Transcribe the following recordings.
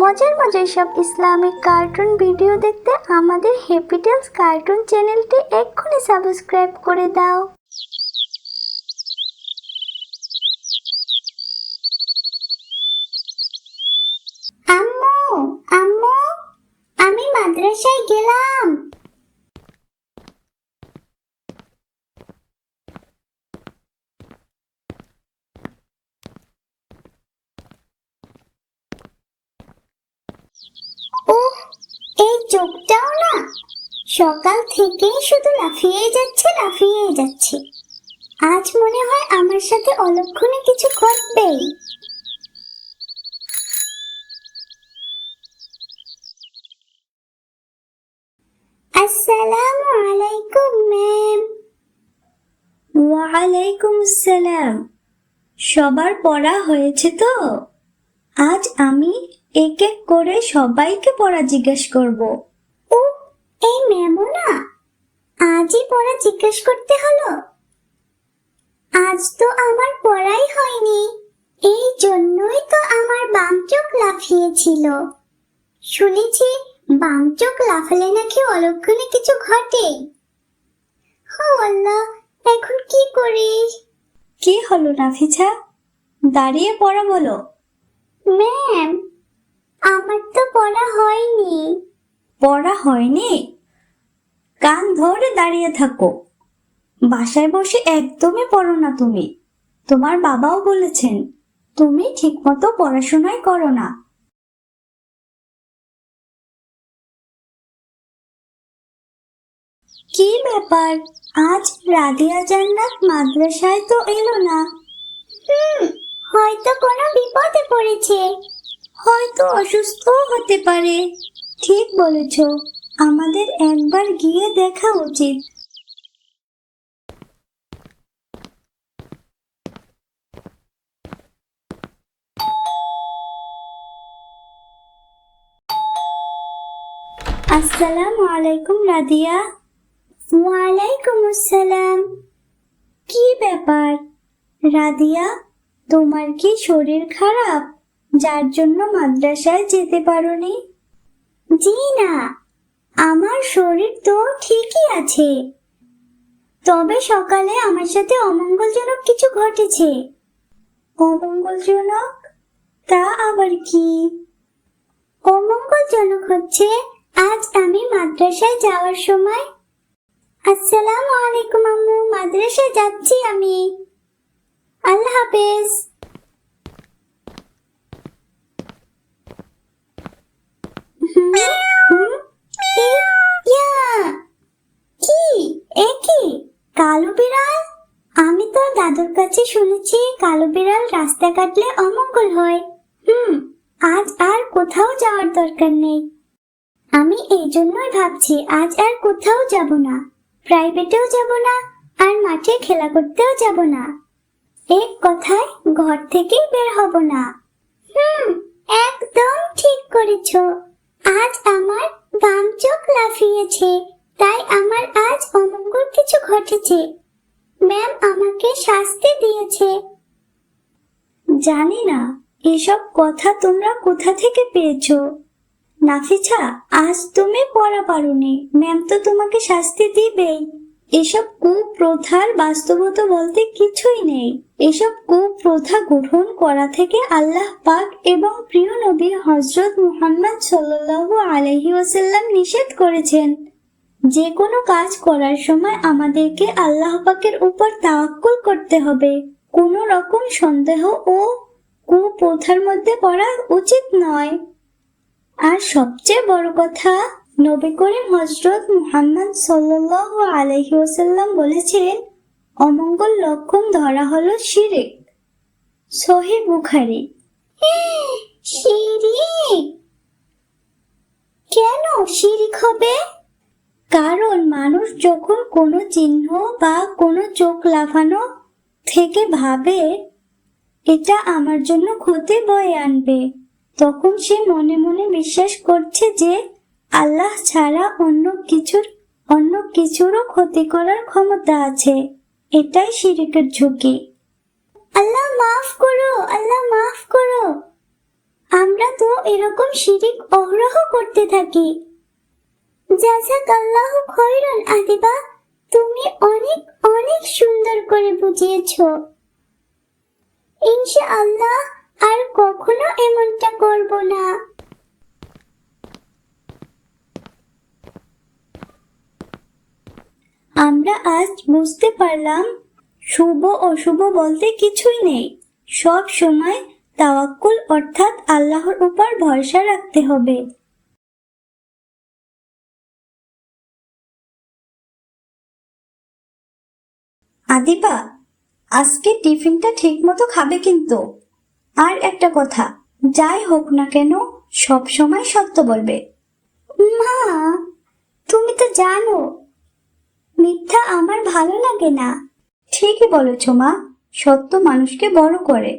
মজার মজার সব ইসলামিক কার্টুন ভিডিও দেখতে আমাদের হ্যাপিটেলস কার্টুন চ্যানেলটি এক্ষুনি সাবস্ক্রাইব করে দাও আম্মু আম্মু আমি মাদ্রাসায় গেলাম ওহ এই চোখটাও না। সকাল শুধু লাফিয়ে যাচ্ছে লাফিয়ে যাচ্ছে। আজ মনে হয় আমার সাথে অলক্ষণে কিছু আসসালামু আলাইকুম, ম্যাম। ওয়ালাইকুম আসসালাম। সবার পড়া হয়েছে তো? আজ আমি এক এক করে সবাইকে পড়া জিজ্ঞেস করব। ও এই ম্যামও না আজই পড়া জিজ্ঞেস করতে হলো? আজ তো আমার পড়াই হয়নি এই জন্যই তো আমার বাম চোখ লাফিয়েছিল। শুনেছি বাম চোখ লাফালে নাকি অলক্ষণে কিছু ঘটে। আল্লাহ এখন কি করি কি হলো নাফিছা দাঁড়িয়ে পড়া বলো। ম্যাম আমার তো পড়া হয়নি। পড়া হয়নি? কান ধরে দাঁড়িয়ে থাকো। বাসায় বসে একদমই পড়ো না তুমি। তোমার বাবাও বলেছেন তুমি ঠিকমতো পড়াশোনাই করো না। কি ব্যাপার? আজ রাদিয়া জান্নাত মাদ্রাসায় তো এলো না। হুম হয়তো কোনো বিপদে পড়েছে। হয়তো অসুস্থ হতে পারে। ঠিক বলেছ, আমাদের একবার গিয়ে দেখা উচিত। আসসালামু আলাইকুম, রাদিয়া। ওয়ালাইকুম আসসালাম। কি ব্যাপার? রাদিয়া, তোমার কি শরীর খারাপ? যার জন্য মাদ্রাসায় যেতে পারোনি। জি না, আমার শরীর তো ঠিকই আছে। তবে সকালে আমার সাথে অমঙ্গলজনক কিছু ঘটেছে। অমঙ্গলজনক? তা আবার কি? অমঙ্গলজনক হচ্ছে, আজ আমি মাদ্রাসায় যাওয়ার সময়। আসসালামু আলাইকুম আম্মু, মাদ্রাসায় যাচ্ছি আমি। আল্লাহ হাফেজ হুম, হুম, এ, ইয়া, কি? এ কি কালো বিড়াল আমি তো দাদুর কাছে শুনেছি কালো বিড়াল রাস্তা কাটলে অমঙ্গল হয়। হুম, আজ আর কোথাও যাওয়ার দরকার নেই। আমি এই জন্যই ভাবছি, আজ আর কোথাও যাব না। প্রাইভেটেও যাব না আর মাঠে খেলা করতেও যাব না এক কথায় ঘর থেকেই বের হব না। হুম, একদম ঠিক করেছ। আজ আমার গান চোখ লাফিয়েছে, তাই আমার আজ অমঙ্গল কিছু ঘটেছে। ম্যাম আমাকে শাস্তি দিয়েছে। জানি না, এসব কথা তোমরা কোথা থেকে পেয়েছ? নাফিছা আজ তুমি পড়া পারোনি, ম্যাম তো তোমাকে শাস্তি দিবেই। এসব কুপ্রথার বাস্তবতা বলতে কিছুই নেই। এসব কুপ্রথা গ্রহণ করা থেকে আল্লাহ পাক এবং প্রিয় নবী হজরত মুহাম্মদ সাল্লাল্লাহু আলাইহি ওয়াসাল্লাম নিষেধ করেছেন, যে কোনো কাজ করার সময় আমাদেরকে আল্লাহ পাকের উপর তাওয়াক্কুল করতে হবে। কোনো রকম সন্দেহ ও কুপ্রথার মধ্যে পড়া উচিত নয়। আর সবচেয়ে বড় কথা নবী করিম হজরত মুহাম্মদ সাল্লাল্লাহু আলাইহি ওয়াসাল্লাম বলেছিলেন, অমঙ্গল লক্ষণ ধরা হলো শিরিক। সহি বুখারি। কেন শিরিক হবে? কারণ মানুষ যখন কোনো চিহ্ন বা কোনো চোখ লাফানো থেকে ভাবে, এটা আমার জন্য ক্ষতি বয়ে আনবে, তখন সে মনে মনে বিশ্বাস করছে যে আল্লাহ ছাড়া অন্য কিছুর, অন্য কিছুরও ক্ষতি করার ক্ষমতা আছে। এটাই শিরিকের ঝুঁকি। আল্লাহ মাফ করো, আল্লাহ মাফ করো। আমরা তো এরকম শিরিক অহরহ করতে থাকি। জাজাক আল্লাহ খৈরন আদিবা, তুমি অনেক অনেক সুন্দর করে বুঝিয়েছ। ইনশা আল্লাহ আর কখনো এমনটা করব না। আমরা আজ বুঝতে পারলাম, শুভ অশুভ বলতে কিছুই নেই। সব সময় তাওয়াক্কুল অর্থাৎ আল্লাহর উপর ভরসা রাখতে হবে। আদিবা, আজকে টিফিনটা ঠিক মতো খাবে কিন্তু। আর একটা কথা, যাই হোক না কেন, সব সময় সত্য বলবে। মা, তুমি তো জানো মিথ্যা আমার ভালো লাগে না। ঠিকই বলেছ মা, সত্য মানুষকে বড় করে।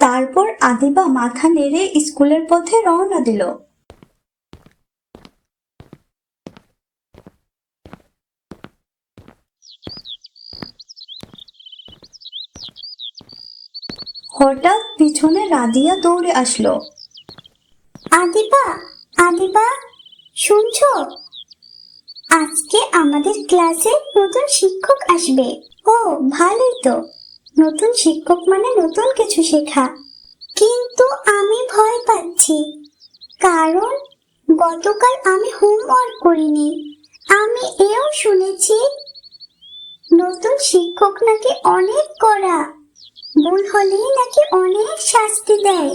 তারপর আদিবা মাথা নেড়ে স্কুলের পথে রওনা দিল। হঠাৎ পিছনে রাদিয়া দৌড়ে আসলো। আদিবা আদিবা, শুনছো? আজকে আমাদের ক্লাসে নতুন শিক্ষক আসবে। ও, ভালোই তো। নতুন শিক্ষক মানে নতুন কিছু শেখা। কিন্তু আমি ভয় পাচ্ছি। কারণ গতকাল আমি হোমওয়ার্ক করিনি। আমি এও শুনেছি নতুন শিক্ষক নাকি অনেক কড়া। ভুল হলেই নাকি অনেক শাস্তি দেয়।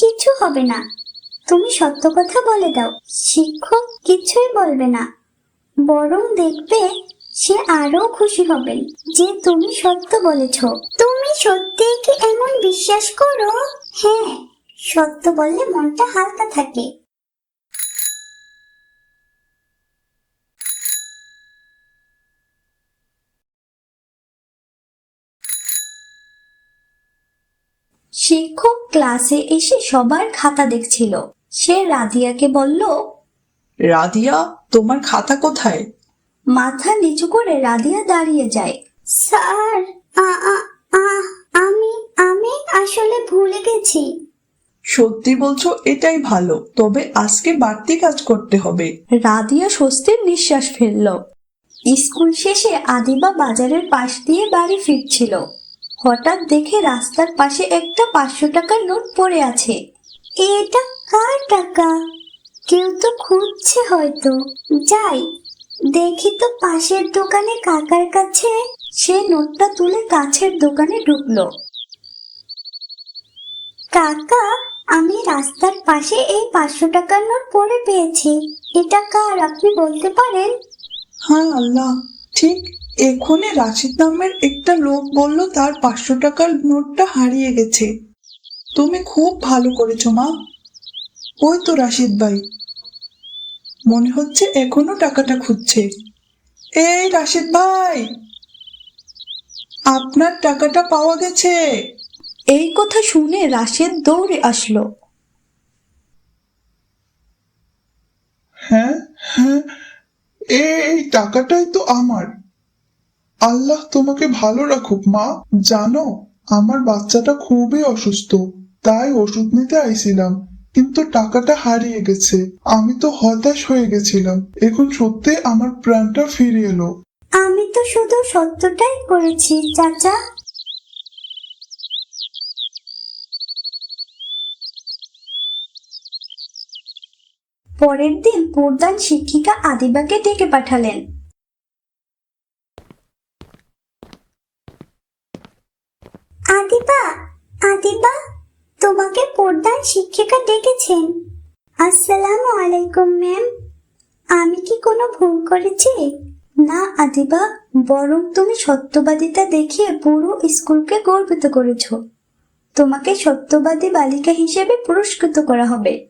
কিছু হবে না। তুমি সত্য কথা বলে দাও। শিক্ষক কিছুই বলবে না। বরং দেখবে সে আরও খুশি হবেন যে তুমি সত্য বলেছ। তুমি সত্যি কি এমন বিশ্বাস করো? হ্যাঁ সত্য বললে মনটা হালকা থাকে। শিক্ষক ক্লাসে এসে সবার খাতা দেখছিল। সে রাধিয়াকে বলল রাদিয়া তোমার খাতা কোথায়? মাথা নিচু করে রাধিয়া দাঁড়িয়ে যায়। স্যার আ- আ- আ- আমি আমি আসলে ভুলে গেছি। সত্যি বলছো এটাই ভালো। তবে আজকে বাড়তি কাজ করতে হবে। রাদিয়া স্বস্তির নিঃশ্বাস ফেলল। স্কুল শেষে আদিবা বাজারের পাশ দিয়ে বাড়ি ফিরছিল। হঠাৎ দেখে রাস্তার পাশে একটা পাঁচশো টাকার নোট পড়ে আছে। এটা কার টাকা? কেউ তো খুঁজছে হয়তো। যাই, দেখি তো পাশের দোকানে কাকার কাছে সে নোটটা তুলে কাছের দোকানে ঢুকলো। কাকা, আমি রাস্তার পাশে এই পাঁচশো টাকার নোট পড়ে পেয়েছি। এটা কার, আপনি বলতে পারেন? হ্যাঁ আল্লাহ। ঠিক এক্ষুনি রাশিদ নামের একটা লোক বলল তার পাঁচশো টাকার নোটটা হারিয়ে গেছে। তুমি খুব ভালো করেছ, মা। ওই তো রাশিদ ভাই। মনে হচ্ছে এখনও টাকাটা খুঁজছে। এই রাশিদ ভাই! আপনার টাকাটা পাওয়া গেছে। এই কথা শুনে রাশেদ দৌড়ে আসলো। হ্যাঁ হ্যাঁ এই টাকাটাই তো আমার। আল্লাহ তোমাকে ভালো রাখুক মা। জানো আমার বাচ্চাটা খুবই অসুস্থ তাই ওষুধ নিতে আইছিলাম। কিন্তু টাকাটা হারিয়ে গেছে। আমি তো হতাশ হয়ে গেছিলাম। এখন সত্যি আমার প্রাণটা ফিরে এলো। আমি তো শুধু সত্যটাই করেছি, চাচা। পরের দিন প্রধান শিক্ষিকা আদিবাকে ডেকে পাঠালেন। আদিবা আদিবা। প্রধান শিক্ষিকা ডেকেছেন। আসসালামু আলাইকুম, ম্যাম। আমি কি কোনো ভুল করেছি? না, আদিবা, বরং তুমি সত্যবাদিতা দেখিয়ে পুরো স্কুলকে গর্বিত করেছ। তোমাকে সত্যবাদী বালিকা হিসেবে পুরস্কৃত করা হবে।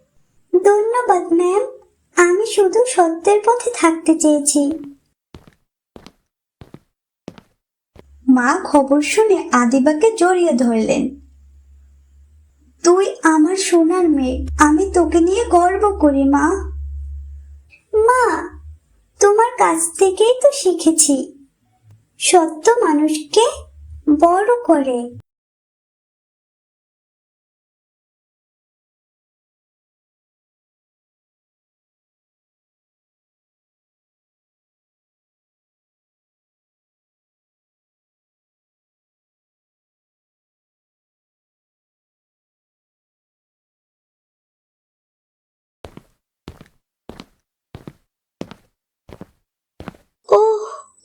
ধন্যবাদ, ম্যাম। আমি শুধু সত্যের পথে থাকতে চেয়েছি। মা খবর শুনে আদিবাকে জড়িয়ে ধরলেন। তুই আমার সোনার মেয়ে, আমি তোকে নিয়ে গর্ব করি, মা। মা, তোমার কাছ থেকেই তো শিখেছি। সত্য মানুষকে বড় করে।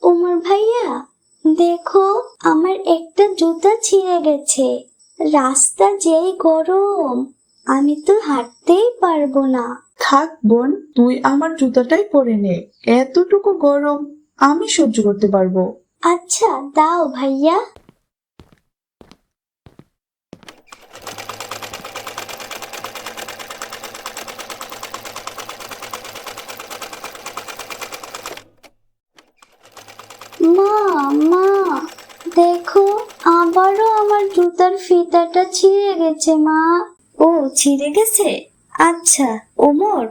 ওমর ভাইয়া দেখো আমার একটা জুতা ছিঁড়ে গেছে। রাস্তা যেই গরম আমি তো হাঁটতেই পারব না। থাক বোন তুই আমার জুতাটাই পরে নে। এতটুকু গরম আমি সহ্য করতে পারব। আচ্ছা দাও ভাইয়া মা মা দেখো আবারও আমার জুতার ফিতাটা ছিঁড়ে গেছে মা। ও ছিঁড়ে গেছে? আচ্ছা ওমর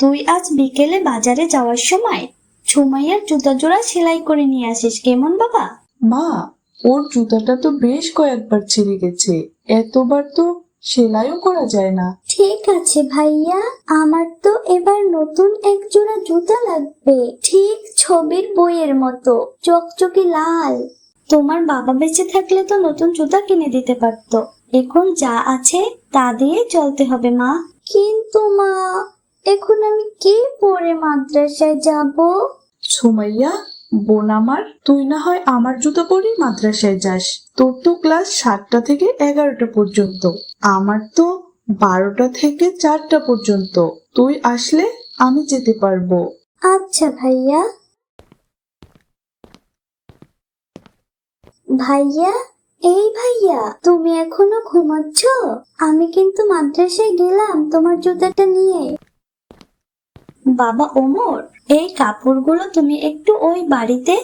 তুই আজ বিকেলে বাজারে যাওয়ার সময় ছুমাইয়ার জুতা জোড়া সেলাই করে নিয়ে আসিস কেমন বাবা? মা ওর জুতাটা তো বেশ কয়েকবার ছিঁড়ে গেছে। এতবার তো সেলাইও করা যায় না। ঠিক আছে ভাইয়া আমার তো এবার নতুন এক জোড়া জুতা লাগবে ঠিক ছবির বইয়ের মতো চকচকে লাল। তোমার বাবা বেঁচে থাকলে তো নতুন জুতা কিনে দিতে পারতো। এখন যা আছে তা দিয়ে চলতে হবে মা। কিন্তু মা এখন আমি কি পরে মাদ্রাসায় যাব? সুমাইয়া বোন আমার তুই না হয় আমার জুতো পরেই মাদ্রাসায় যাস। তোর তো ক্লাস সাতটা থেকে এগারোটা পর্যন্ত। আমার তো বারোটা থেকে চারটা পর্যন্ত। তুই আসলে আমি যেতে পারব। আচ্ছা ভাইয়া। ভাইয়া? এই ভাইয়া, তুমি এখনও ঘুমাচ্ছ? আমি কিন্তু মাদ্রাসায় গেলাম, তোমার জুতাটা নিয়ে। বাবা ওমর, এই কাপড়গুলো তুমি একটু ওই বাড়িতে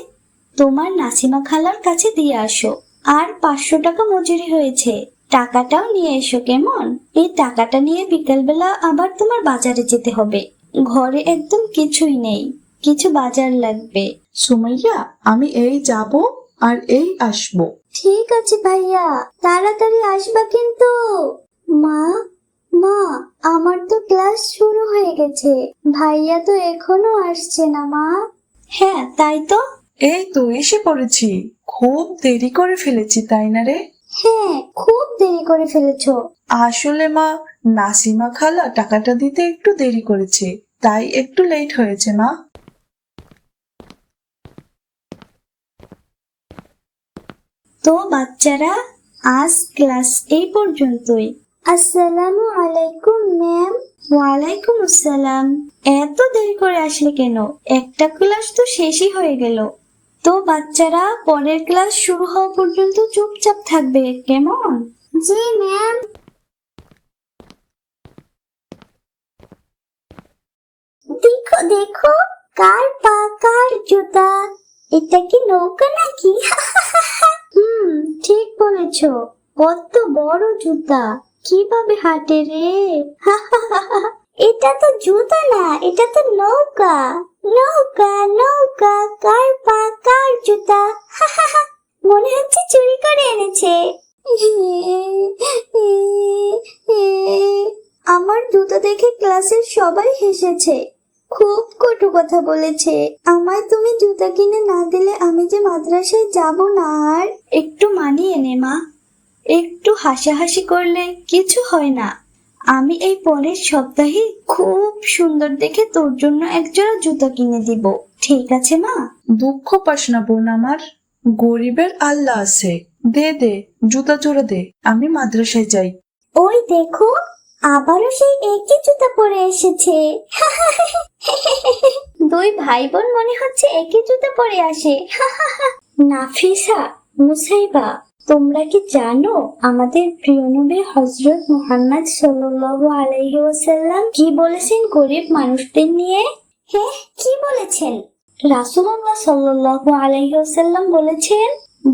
তোমার নাসিমা খালার কাছে দিয়ে আসো। আর পাঁচশো টাকা মজুরি হয়েছে। টাকাটাও নিয়ে এসো কেমন? এই টাকাটা নিয়ে বিকেলবেলা আবার তোমার বাজারে যেতে হবে। ঘরে একদম কিছুই নেই, কিছু বাজার লাগবে। সুমাইয়া, আমি এই যাব আর এই আসব। ঠিক আছে ভাইয়া তাড়াতাড়ি আসবা কিন্তু। মা মা আমার তো ক্লাস শুরু হয়ে গেছে। ভাইয়া তো এখনও আসছে না মা। হ্যাঁ তাই তো। এই তো এসে পড়েছি। খুব দেরি করে ফেলেছি তাই না রে? হ্যাঁ খুব দেরি করে ফেলেছো। আসলে মা নাসিমা খালা টাকাটা দিতে একটু দেরি করেছে তাই একটু লেট হয়েছে মা। তো বাচ্চারা আজ ক্লাস এই পর্যন্তই। আসসালামু আলাইকুম ম্যাম ওয়ালাইকুম আসসালাম। এত দেরি করে আসলে কেন? একটা ক্লাস তো শেষই হয়ে গেল। তো বাচ্চারা, পরের ক্লাস শুরু হওয়া পর্যন্ত চুপচাপ থাকবে, কেমন? জি ম্যাম দেখো দেখো, কার পা, কার জুতা? এটা কি নৌকা নাকি? হুম, ঠিক বলেছ। কত বড় জুতা। কীভাবে হাঁটে রে? এটা তো জুতা না, এটা তো নৌকা। নৌকা নৌকা, কার পা, কার জুতা? মনে হচ্ছে চুরি করে এনেছে। আমার জুতো দেখে ক্লাসের সবাই হেসেছে। খুব কটু কথা বলেছে। আমায় তুমি জুতা কিনে না দিলে আমি যে মাদ্রাসায় যাব না আর? একটু মানিয়ে নে মা। একটু হাসাহাসি করলে কিছু হয় না। আমি এই পরের সপ্তাহে খুব সুন্দর দেখে তোর জন্য একজোড়া জুতা কিনে দিব। ঠিক আছে মা? দুঃখ পাস না বোন আমার। গরিবের আল্লাহ আছে। দে দে জুতা জোড়া দে। আমি মাদ্রাসায় যাই। ওই দেখো। আবারও সেই একই জুতা পরে এসেছে। দুই ভাই বোন মনে হচ্ছে একই জুতা পরে আসে। নাফিসা, মুসাইবা, তোমরা কি জানো আমাদের প্রিয় নবী হজরত মুহাম্মদ সাল্লাল্লাহু আলাইহি ওয়াসাল্লাম কি বলেছেন গরিব মানুষদের নিয়ে? হ্যাঁ কি বলেছেন? রাসূলুল্লাহ সাল্লাল্লাহু আলাইহি ওয়াসাল্লাম বলেছেন,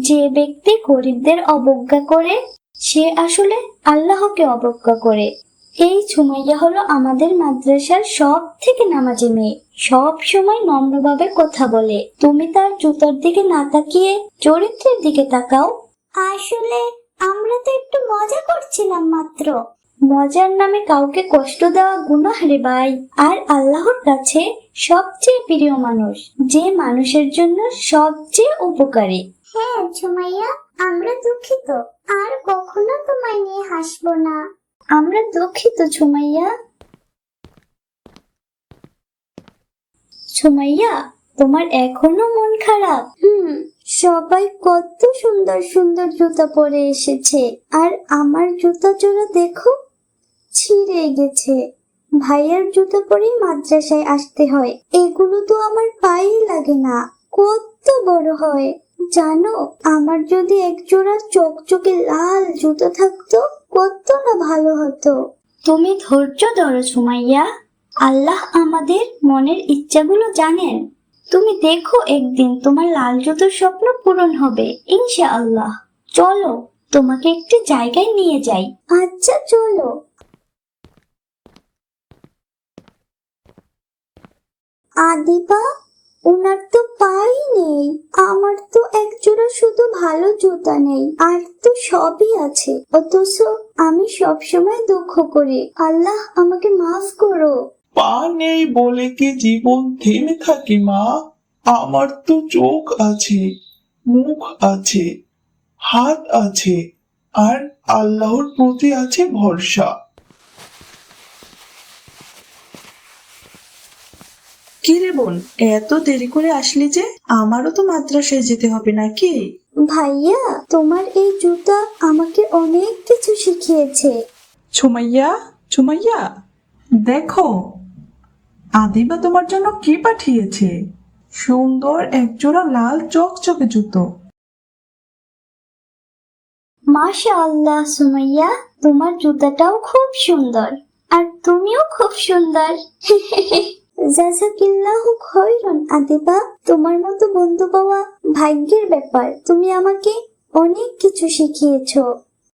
যে ব্যক্তি গরিবদের অবজ্ঞা করে, সে আসলে আল্লাহকে অবজ্ঞা করে। এই সুমাইয়া হলো আমাদের মাদ্রাসার সব থেকে নামাজি মেয়ে। সব সময় নম্রভাবে কথা বলে। তুমি তার জুতার দিকে না তাকিয়ে চরিত্রের দিকে তাকাও। আসলে আমরা তো একটু মজা করছিলাম মাত্র। মজার নামে কাউকে কষ্ট দেওয়া গুনাহ রে ভাই। আর আল্লাহর কাছে সবচেয়ে প্রিয় মানুষ, যে মানুষের জন্য সবচেয়ে উপকারী। হ্যাঁ সুমাইয়া, আমরা দুঃখিত। আর কখনো তোমায় নিয়ে হাসবো না। আমরা দুঃখিত সুমাইয়া সুমাইয়া তোমার এখনও মন খারাপ? হুম। সবাই কত সুন্দর সুন্দর জুতা পরে এসেছে। আর আমার জুতা জোড়া দেখো ছিঁড়ে গেছে। ভাইয়ার জুতো পরেই মাদ্রাসায় আসতে হয়। এগুলো তো আমার পায়েই লাগে না কত বড় হয়। জানো আমার যদি এক জোড়া চকচকে লাল জুতো থাকতো কত না ভালো হতো। তুমি ধৈর্য ধরো সুমাইয়া। আল্লাহ আমাদের মনের ইচ্ছাগুলো জানেন। তুমি দেখো একদিন তোমার লাল জুতোর স্বপ্ন পূরণ হবে ইনশা আল্লাহ চলো তোমাকে একটি জায়গায় নিয়ে যাই। আচ্ছা চলো। আদিবা ওনার তো পাই নেই আমার তো শুধু ভালো জুতা নেই, আর তো সবই আছে। অথচ আমি সবসময় দুঃখ করি। আল্লাহ আমাকে মাফ করো। পা নেই বলে কি জীবন থেমে থাকে, মা? আমার তো চোখ আছে, মুখ আছে, হাত আছে, আর আল্লাহর প্রতি আছে ভরসা। কি রে বোন এত দেরি করে আসলি যে? আমারও তো মাদ্রাসায় যেতে হবে নাকি? ভাইয়া তোমার এই জুতা আমাকে অনেক কিছু শিখিয়েছে। ছুমাইয়া ছুমাইয়া দেখো। আদিবা তোমার জন্য কি পাঠিয়েছে? সুন্দর একজোড়া লাল চকচকে জুতো। মাশা আল্লাহ সুমাইয়া তোমার জুতাটাও খুব সুন্দর। আর তুমিও খুব সুন্দর। জাজাকিল্লাহু খৈরন আদিবা। তোমার মতো বন্ধু পাওয়া ভাগ্যের ব্যাপার। তুমি আমাকে অনেক কিছু শিখিয়েছো।